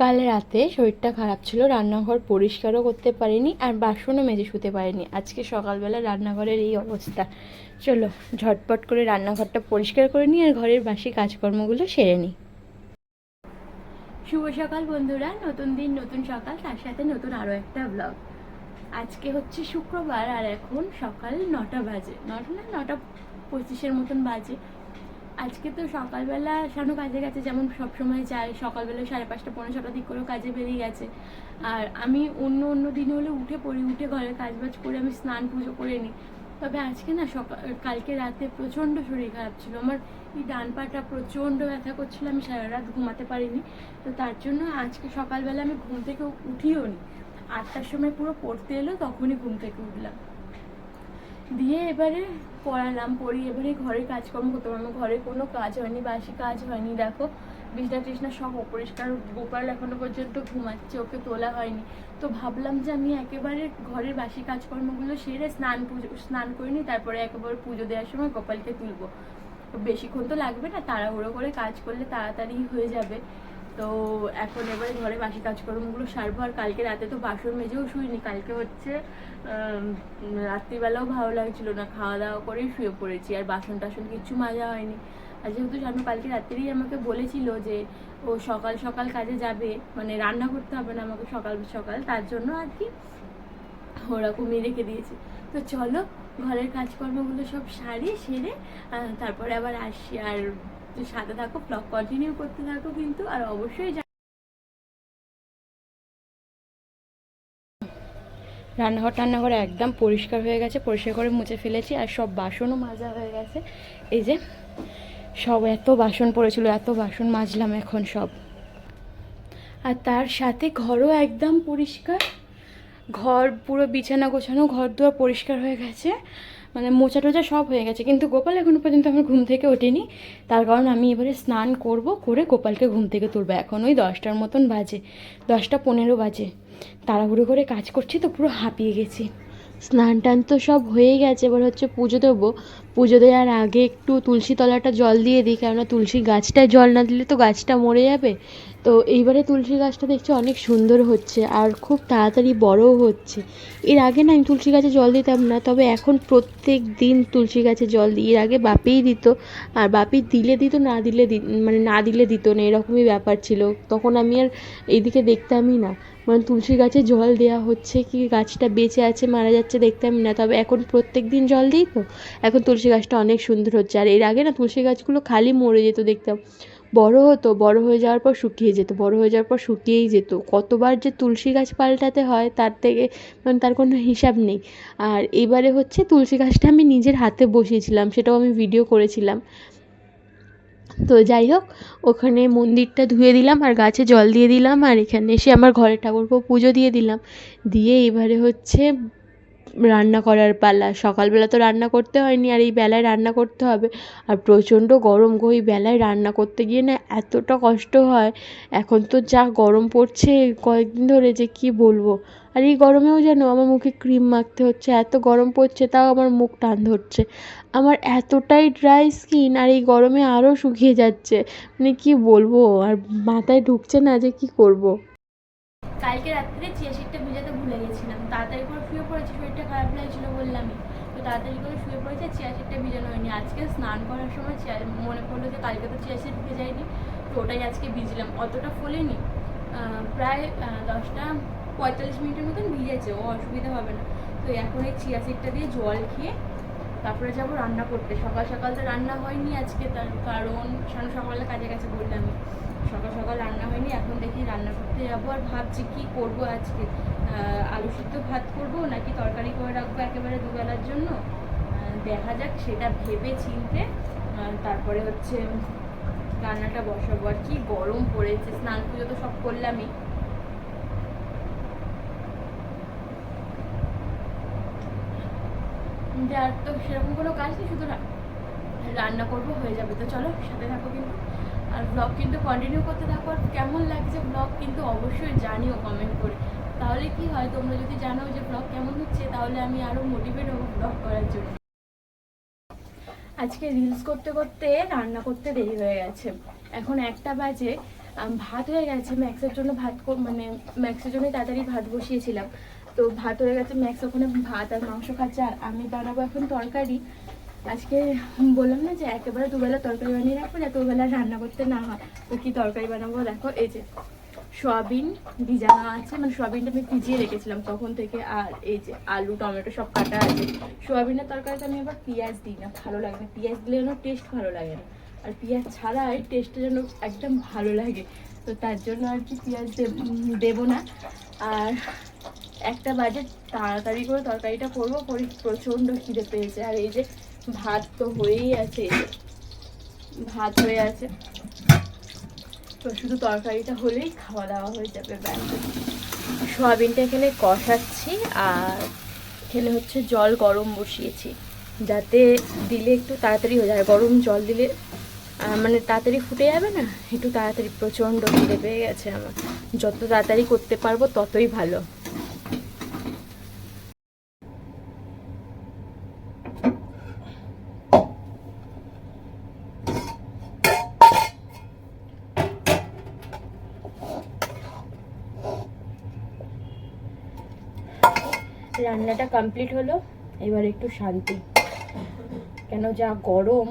কাল রাতে শরীরটা খারাপ ছিল, রান্নাঘর পরিষ্কারও করতে পারিনি আর বাসনও মেজে শুতে পারিনি। আজকে সকালবেলা রান্নাঘরের এই অবস্থা। চলো, ঝটপট করে রান্নাঘরটা পরিষ্কার করে নিই আর ঘরের বাসি কাজকর্মগুলো সেরে নিই। শুভ সকাল বন্ধুরা, নতুন দিন, নতুন সকাল, তার সাথে নতুন আরও একটা ব্লগ আজকে হচ্ছে শুক্রবার আর এখন সকাল নটা বাজে। নটা না, নটা পঁচিশের মতন বাজে। আজকে তো সকালবেলা শানু কাজে গেছে, যেমন সবসময় যায় সকালবেলা সাড়ে পাঁচটা পনেরো ছটা দিক করেও কাজে বেরিয়ে গেছে। আর আমি অন্য অন্য দিন হলে উঠে পড়ি, উঠে ঘরে কাজ বাজ করে আমি স্নান পুজো করে নিই। তবে আজকে না সকাল কালকে রাতে প্রচণ্ড শরীর খারাপ ছিল। আমার এই ডান পাটা প্রচণ্ড ব্যথা করছিল, আমি সারা রাত ঘুমাতে পারিনি। তো তার জন্য আজকে সকালবেলা আমি ঘুম থেকে উঠিও নি। আটটার সময় পুরো পড়তে এলো, তখনই ঘুম থেকে উঠলাম। দিয়ে এবারে পড়ালাম পড়ি এবারে ঘরের কাজকর্ম করতে পারব ঘরে কোনো কাজ হয়নি, বাসি কাজ হয়নি, দেখো। বিছনা টিছনা সব অপরিষ্কার। গোপাল এখনও পর্যন্ত ঘুমাচ্ছে, ওকে তোলা হয়নি। তো ভাবলাম যে আমি একেবারে ঘরের বাসি কাজকর্মগুলো সেরে স্নান পুজো, স্নান করে নিই, তারপরে একেবারে পুজো দেওয়ার সময় গোপালকে তুলবো। বেশিক্ষণ তো লাগবে না, তাড়াহুড়ো করে কাজ করলে তাড়াতাড়ি হয়ে যাবে। তো এখন এবারে ঘরে বাসি কাজকর্মগুলো সারবো, আর কালকে রাতে তো বাসন মেজেও শুইনি, কালকে হচ্ছে রাত্রিবেলাও ভালো লাগছিল না খাওয়া দাওয়া করেই শুয়ে পড়েছি, আর বাসন টাসন কিচ্ছু মাজা হয়নি। আর যেহেতু জানো, কালকে রাত্রেই আমাকে বলেছিল যে, ও সকাল সকাল কাজে যাবে মানে রান্না করতে হবে না আমাকে সকাল সকাল, তার জন্য আর কি ওরকমই রেখে দিয়েছি। তো চলো, ঘরের কাজকর্মগুলো সব সারি সেরে তারপরে আবার আসি আর সাথে থাকো ব্লগ কন্টিনিউ করতে থাকো কিন্তু, আর অবশ্যই রান্নাঘর টান্নাঘর একদম পরিষ্কার হয়ে গেছে, পরিষ্কার করে মুছে ফেলেছি, আর সব বাসনও মাজা হয়ে গেছে। এই যে, সব এত বাসন পড়েছিল, এত বাসন মাজলাম এখন সব। আর তার সাথে ঘরও একদম পরিষ্কার, ঘর পুরো বিছানা গোছানো, ঘর দুয়ার পরিষ্কার হয়ে গেছে। মানে মোচা টোচা সব হয়ে গেছে। কিন্তু গোপাল এখনও পর্যন্ত আমার ঘুম থেকে ওঠেনি। তার কারণ আমি এবারে স্নান করব, করে গোপালকে ঘুম থেকে তুলবো। এখন ওই দশটার মতন বাজে। দশটা পনেরো বাজে। তাড়াহুড়ো করে কাজ করছি তো পুরো হাঁপিয়ে গেছি। স্নান টান তো সব হয়ে গেছে। এবার হচ্ছে পুজো দেবো। পুজো দেওয়ার আগে একটু তুলসী তলাটা জল দিয়ে দিই। কেননা তুলসী গাছটায় জল না দিলে তো গাছটা মরে যাবে। তো এইবারে তুলসী গাছটা দেখছি অনেক সুন্দর হচ্ছে আর খুব তাড়াতাড়ি বড়ও হচ্ছে। এর আগে না আমি তুলসী গাছে জল দিতাম না, তবে এখন প্রত্যেক দিন তুলসী গাছে জল দিই। এর আগে বাপেই দিত, আর বাপি দিলে দিত, না দিলে মানে না দিলে দিত না, এরকমই ব্যাপার ছিল। তখন আমি আর এইদিকে দেখতামই না। মানে তুলসী গাছে জল দেওয়া হচ্ছে কি, গাছটা বেঁচে আছে, মারা যাচ্ছে দেখতামই না। তবে এখন প্রত্যেক দিন জল দিই তো? এখন তুলসী গাছটা অনেক সুন্দর হচ্ছে। আর এর আগে না তুলসী গাছগুলো খালি মরে যেত দেখতাম। বড় হতো, বড় হয়ে যাওয়ার পর শুকিয়ে যেত, বড় হয়ে যাওয়ার পর শুকিয়েই যেত। কতবার যে তুলসী গাছ পাল্টাতে হয়, তার থেকে মানে তার কোনো হিসাব নেই। আর এবারে হচ্ছে তুলসী গাছটা আমি নিজের হাতে বসিয়েছিলাম, সেটাও আমি ভিডিও করেছিলাম। তো যাই হোক, ওখানে মন্দিরটা ধুয়ে দিলাম আর গাছে জল দিয়ে দিলাম আর এখানে এসে আমার ঘরের ঠাকুরকেও পুজো দিয়ে দিলাম। দিয়ে এবারে হচ্ছে রান্না করার পালা। সকালবেলা তো রান্না করতে হয়নি, আর এই বেলায় রান্না করতে হবে। আর প্রচণ্ড গরম গো, এই বেলায় রান্না করতে গিয়ে না এতটা কষ্ট হয়। এখন তো যা গরম পড়ছে কয়েকদিন ধরে যে কি বলব। আর এই গরমেও যেন আমার মুখে ক্রিম মাখতে হচ্ছে, এত গরম পড়ছে তাও আমার মুখ টান ধরছে। আমার এতটাই ড্রাই স্কিন আর এই গরমে আরও শুকিয়ে যাচ্ছে। মানে কি বলব, আর মাথায় ঢুকছে না যে কি করব। কালকে রাত্রে চিয়া সিডটা ভিজাতে ভুলে গেছিলাম, তাড়াতাড়ি করে শুয়ে পড়েছি শরীরটা খারাপ লাগছিল বললামই তো তাড়াতাড়ি করে শুয়ে পড়েছি চিয়া সিটটা ভিজানো হয়নি। আজকে স্নান করার সময় চিয়া মনে পড়ল যে কালকে তো চিয়া সিড ভেজাইনি তো ওটাই আজকে ভিজলাম। অতটা ফোলেনি। প্রায় দশটা পঁয়তাল্লিশ মিনিটের মতন ভিজেছে, ও অসুবিধা হবে না। তো এখন এই চিয়া সিটটা দিয়ে জল খেয়ে তারপরে যাব রান্না করতে। সকাল সকাল তো রান্না হয়নি আজকে, তার কারণ সাড়ে সকালে কাজে গেছে বললামই। সকাল সকাল রান্না হয়নি, এখন দেখি রান্না করতে যাব আর ভাবছি কি করব আজকে। আলু সিদ্ধ ভাত করব, নাকি তরকারি করে রাখব একেবারে দুবেলার জন্য? দেখা যাক, সেটা ভেবে চিনতে। তারপরে হচ্ছে রান্নাটা বসাবো আর কি। গরম পড়েছে, স্নান পুজো তো সব করলামই। যে আর তো সেরকম কোনো কাজ নেই, শুধু রান্না করব, হয়ে যাবে। তো চলো, সাথে থাকো কিন্তু। আর ব্লগ কিন্তু কন্টিনিউ করতে থাকো। আর কেমন লাগছে ব্লগ কিন্তু অবশ্যই জানিও কমেন্ট করে। তাহলে কি হয়? তোমরা যদি জানো যে ব্লগ কেমন হচ্ছে, তাহলে আমি আরও মোটিভেট হব ব্লগ করার জন্য। আজকে রিলস করতে করতে রান্না করতে দেরি হয়ে গেছে। এখন একটা বাজে ভাত হয়ে গেছে। ম্যাক্সের জন্য ভাত মানে ম্যাক্সের জন্য তাড়াতাড়ি ভাত বসিয়েছিলাম। তো ভাত হয়ে গেছে ম্যাক্স ওখানে ভাত আর মাংস খাচ্ছে, আর আমি বানাবো এখন তরকারি। আজকে বললাম না যে একেবারে দুবেলা তরকারি বানিয়ে রাখব যাতে ওবেলা রান্না করতে না হয়। তো কি তরকারি বানাবো দেখো, এই যে। সয়াবিন ভিজানো আছে মানে সয়াবিনটা আমি ভিজিয়ে রেখেছিলাম তখন থেকে, আর এই যে আলু, টমেটো সব কাটা আছে। সয়াবিনের তরকারিতে আমি আবার পেঁয়াজ দিই না, ভালো লাগে না। পেঁয়াজ দিলে যেন টেস্ট ভালো লাগে না। আর পেঁয়াজ ছাড়া এই টেস্টটা যেন একদম ভালো লাগে। তো তার জন্য আর কি পেঁয়াজ দেব- দেবো না। আর একটা বাজে তাড়াতাড়ি করে তরকারিটা করব করে প্রচণ্ড খিদে পেয়েছে। আর এই যে ভাত তো হয়েই আছে, ভাত হয়ে আছে। তো শুধু তরকারিটা হলেই খাওয়া দাওয়া হয়ে যাবে, ব্যাস। সোয়াবিনটা এখানে কষাচ্ছি আর এখানে হচ্ছে জল গরম বসিয়েছি, যাতে দিলে একটু তাড়াতাড়ি হয়ে যায়। গরম জল দিলে মানে তাড়াতাড়ি ফুটে যাবে না? একটু তাড়াতাড়ি প্রচণ্ড খিদে পেয়ে গেছে আমার। যত তাড়াতাড়ি করতে পারব ততই ভালো। রান্নাটা কমপ্লিট হলো এবার একটু শান্তি। কেন যা গরম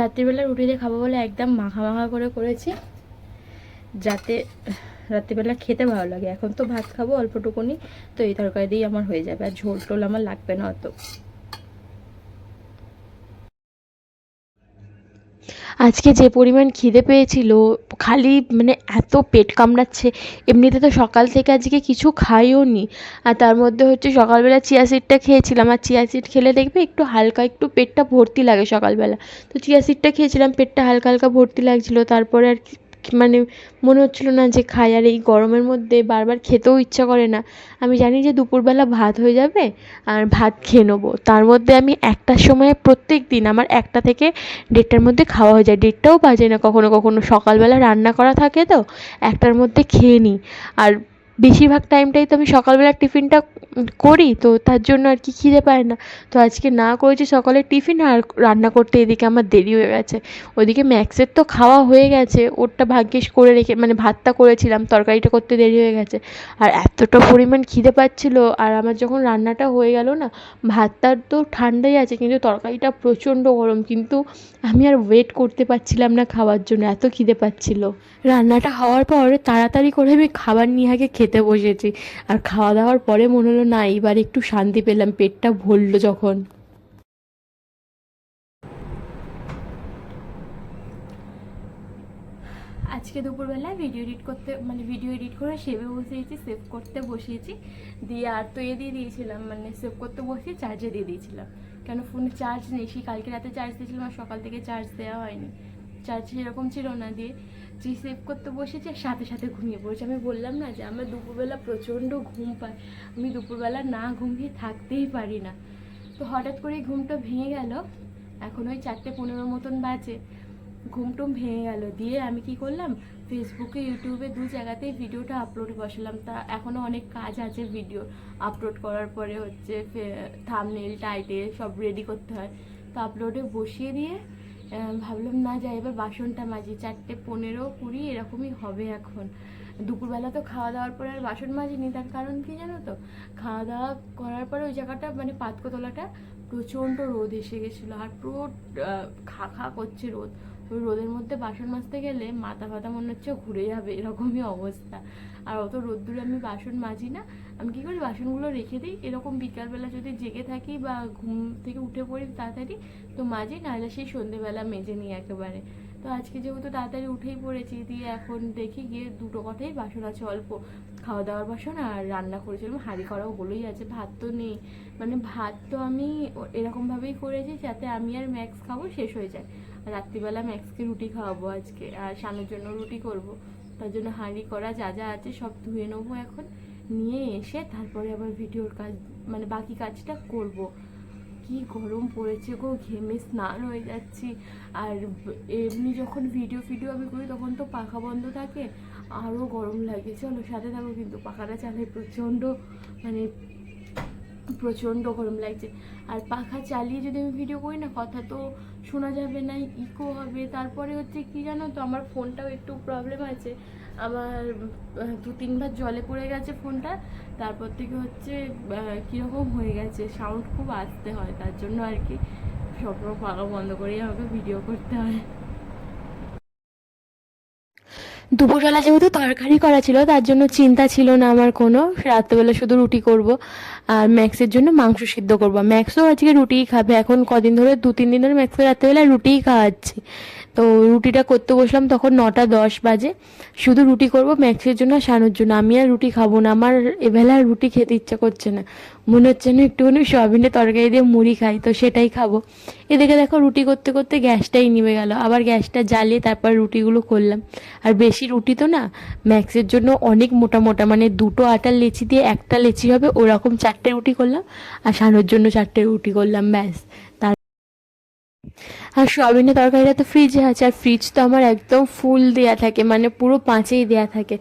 রাত্রিবেলা রুটি দিয়ে খাব বলে একদম মাখা মাখা করে করেছি, যাতে রাত্রিবেলা খেতে ভালো লাগে। এখন তো ভাত খাব অল্পটুকুনি, তো এই তরকারি দিয়েই আমার হয়ে যাবে, আর ঝোল টোল আমার লাগবে না অত। আজকে যে পরিমাণ খিদে পেয়েছিল খালি মানে এত পেট কামড়াচ্ছে। এমনিতে তো সকাল থেকে আজকে কিছু খাইও নি। আর তার মধ্যে হচ্ছে সকালবেলা চিয়া সিডটা খেয়েছিলাম। আর চিয়া সিড খেলে দেখবে একটু হালকা একটু পেটটা ভর্তি লাগে সকালবেলা। তো চিয়া সিডটা খেয়েছিলাম, পেটটা হালকা হালকা ভর্তি লাগছিল। তারপরে আর কি মানে মনে হচ্ছিল না যে খাই, আর এই গরমের মধ্যে বারবার খেতেও ইচ্ছা করে না। আমি জানি যে দুপুরবেলা ভাত হয়ে যাবে, আর ভাত খেয়ে নেব। তার মধ্যে আমি একটার সময় প্রত্যেক দিন আমার একটা থেকে দেড়টার মধ্যে খাওয়া হয়ে যায়। দেড়টাও বাজে না কখনো কখনো। সকালবেলা রান্না করা থাকে তো, একটার মধ্যে খেয়ে নিই। আর বেশিরভাগ টাইমটাই তো আমি সকালবেলা টিফিনটা করি, তো তার জন্য আর কি খিদে পায় না। তো আজকে না করেছি সকালের টিফিন আর রান্না করতে এদিকে আমার দেরি হয়ে গেছে। ওদিকে ম্যাক্সের তো খাওয়া হয়ে গেছে, ওরটা ভাগ্যেস করে রেখে মানে ভাতটা করেছিলাম, তরকারিটা করতে দেরি হয়ে গেছে। আর এতটা পরিমাণ খিদে পাচ্ছিল, আর আমার যখন রান্নাটা হয়ে গেল না, ভাতটা তো ঠান্ডাই আছে, কিন্তু তরকারিটা প্রচণ্ড গরম, কিন্তু আমি আর ওয়েট করতে পারছিলাম না খাওয়ার জন্য, এত খিদে পাচ্ছিল। রান্নাটা হওয়ার পর তাড়াতাড়ি করে আমি খাবার নিয়ে আগে খেতে বসেছি। আর খাওয়া দাওয়ার পরে মনে হলো, না এবার একটু শান্তি পেলাম। পেটটা ভরলো যখন। আজকে দুপুরবেলা ভিডিও এডিট করতে মানে ভিডিও এডিট করে সেভে বসিয়েছি সেভ করতে বসিয়েছি। দিয়ে আর তো এ দিয়ে দিয়েছিলাম মানে সেভ করতে বসিয়ে চার্জে দিয়ে দিয়েছিলাম। কেন ফোনে চার্জ নেই? সেই কালকে রাতে চার্জ দিয়েছিলাম আর সকাল থেকে চার্জ দেওয়া হয়নি। চার্জ সেরকম ছিল না দিয়ে যে সেভ করতে বসেছে, সাথে সাথে ঘুমিয়ে পড়েছে। আমি বললাম না যে, আমার দুপুরবেলা প্রচণ্ড ঘুম পায় আমি দুপুরবেলা না ঘুমিয়ে থাকতেই পারি না। তো হঠাৎ করে ঘুমটা ভেঙে গেল। এখন ওই চারটে পনেরো মতন বাজে। ঘুম টুম ভেঙে গেল। দিয়ে আমি কি করলাম ফেসবুকে ইউটিউবে দু জায়গাতেই ভিডিওটা আপলোড বসালাম। তা এখনও অনেক কাজ আছে ভিডিও আপলোড করার পরে হচ্ছে থামনেল টাইটেল সব রেডি করতে হয়। তো আপলোডে বসিয়ে দিয়ে ভাবলাম না যাই, এবার বাসনটা মাজি। চারটে পনেরো, কুড়ি, এরকমই হবে এখন। দুপুরবেলা তো খাওয়া দাওয়ার পরে আর বাসন মাজিনি, তার কারণ কি জানো তো? খাওয়া দাওয়া করার পরে ওই জায়গাটা মানে পাতকতলাটা প্রচণ্ড রোদ এসে গেছিল। আর পুরো খা খা করছে রোদ। রোদের মধ্যে বাসন মাজতে গেলে মাথা ফাতা মনে হচ্ছে ঘুরে যাবে, এরকমই অবস্থা। আর অত রোদ্দুরে আমি বাসন মাজি না। আমি কী করি, বাসনগুলো রেখে দিই। এরকম বিকালবেলা যদি জেগে থাকি বা ঘুম থেকে উঠে পড়ি তাড়াতাড়ি, তো মাজি, নাহলে সেই সন্ধেবেলা মেজে নিই একেবারে। তো আজকে যেহেতু তাড়াতাড়ি উঠেই পড়েছি, দিয়ে এখন দেখি গিয়ে দুটো কথাই বাসন আছে অল্প। খাওয়া দাওয়ার বাসন আর রান্না করেছিলাম, হাঁড়ি করা ওগুলোই আছে, ভাত তো নেই। মানে ভাত তো আমি এরকমভাবেই করেছি যাতে আমি আর ম্যাক্স খাব, শেষ হয়ে যায়। রাত্রিবেলা ম্যাক্সকে রুটি খাওয়াবো আজকে। আর স্বামীর জন্য রুটি করব। তার জন্য হাঁড়ি করা যা যা আছে সব ধুয়ে নেব এখন। নিয়ে এসে তারপরে আবার ভিডিওর কাজ মানে বাকি কাজটা করব। কি গরম পড়েছে গো, ঘেমে স্নান হয়ে যাচ্ছি। আর এমনি যখন ভিডিও ফিডিও আমি করি তখন তো পাখা বন্ধ থাকে। আরও গরম লাগে, চলো সাথে থাকো। কিন্তু পাখাটা চালাই প্রচণ্ড মানে প্রচণ্ড গরম লাগছে। আর পাখা চালিয়ে যদি আমি ভিডিও করি না, কথা তো শোনা যাবে না ইকো হবে। তারপরে হচ্ছে কি জানো তো, আমার ফোনটাও একটু প্রবলেম আছে। আমার দু তিনবার জলে পড়ে গেছে ফোনটা। তারপর থেকে হচ্ছে কীরকম হয়ে গেছে সাউন্ড খুব আসতে হয়। তার জন্য আর কি সবসময় পাখা বন্ধ করেই আমাকে ভিডিও করতে হয়। দুপুরবেলা যেহেতু তরকারি করা ছিল, তার জন্য চিন্তা ছিল না আমার কোনো। রাত্রেবেলা শুধু রুটি করব আর ম্যাক্সের জন্য মাংস সিদ্ধ করব। ম্যাক্সও আজকে রুটিই খাবে। এখন কদিন ধরে দু তিন দিন ধরে ম্যাক্সের রাত্রেবেলা রুটিই খাওয়াচ্ছি। তো রুটিটা করতে বসলাম তখন নটা দশ বাজে। শুধু রুটি করব, ম্যাক্সের জন্য শানুর জন্য। আমি আর রুটি খাব না, আমার এবেলা রুটি খেতে ইচ্ছা করছে না। মনে হচ্ছে না একটুখানি সয়াবিনের তরকারি দিয়ে মুড়ি খাই, তো সেটাই খাব। এদিকে দেখো রুটি করতে করতে গ্যাসটাই নিভে গেল। আবার গ্যাসটা জ্বালিয়ে তারপর রুটিগুলো করলাম। আর বেশি রুটি তো না, ম্যাক্সের জন্য অনেক মোটা মোটা মানে দুটো আটার লেচি দিয়ে একটা লেচি হবে, ওরকম চারটে রুটি করলাম। আর শানুর জন্য চারটে রুটি করলাম, ব্যাস। আর সোয়াবিনের তরকারিটা তো ফ্রিজে আছে, আর ফ্রিজ তো আমার একদম ফুল দেয়া থাকে মানে পুরো পাঁচেই দেয়া থাকে।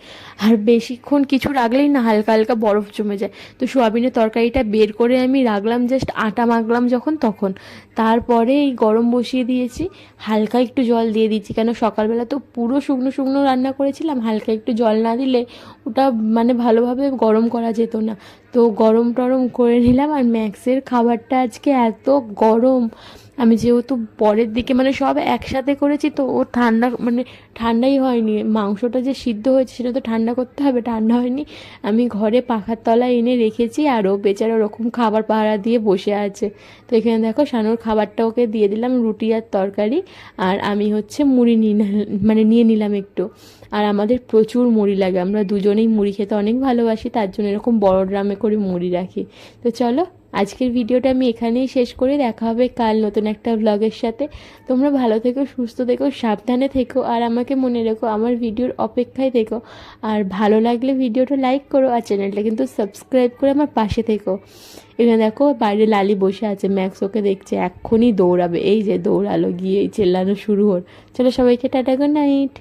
আর বেশিক্ষণ কিছু রাখলেই না, হালকা হালকা বরফ জমে যায়। তো সোয়াবিনের তরকারিটা বের করে আমি রাখলাম জাস্ট আটা মাখলাম যখন তখন। তারপরে এই গরম বসিয়ে দিয়েছি, হালকা একটু জল দিয়ে দিচ্ছি কেন সকালবেলা তো পুরো শুকনো শুকনো রান্না করেছিলাম, হালকা একটু জল না দিলে ওটা মানে ভালোভাবে গরম করা যেত না। তো গরম টরম করে নিলাম, আর ম্যাক্সের খাবারটা আজকে এত গরম আমি যেহেতু পরের দিকে মানে সব একসাথে করেছি তো ও ঠান্ডা মানে ঠান্ডাই হয়নি। মাংসটা যে সিদ্ধ হয়েছে সেটা তো ঠান্ডা করতে হবে, ঠান্ডা হয়নি। আমি ঘরে পাখার তলায় এনে রেখেছি আর ও বেচারা ওরকম খাবার পাহারা দিয়ে বসে আছে। তো এখানে দেখো শানুর খাবারটা ওকে দিয়ে দিলাম, রুটি আর তরকারি। আর আমি হচ্ছে মুড়ি নিয়ে মানে নিয়ে নিলাম একটু। আর আমাদের প্রচুর মুড়ি লাগে। আমরা দুজনেই মুড়ি খেতে অনেক ভালোবাসি, তার জন্য এরকম বড় ড্রামে করে মুড়ি রাখি। তো চলো, আজকের ভিডিওটা আমি এখানেই শেষ করে। দেখা হবে কাল নতুন একটা ব্লগের সাথে। তোমরা ভালো থেকো, সুস্থ থেকো, সাবধানে থেকো, আর আমাকে মনে রেখো, আমার ভিডিওর অপেক্ষায় থেকো। আর ভালো লাগলে ভিডিওটা লাইক করো, আর চ্যানেলটা কিন্তু সাবস্ক্রাইব করে আমার পাশে থেকো। এখানে দেখো, বাইরে লালি বসে আছে ম্যাক্স ওকে দেখছে, এক্ষুনি দৌড়াবে। এই যে দৌড়ালো, গিয়ে চেল্লানো শুরু হল। চলো সবাইকে টাটা গুড নাইট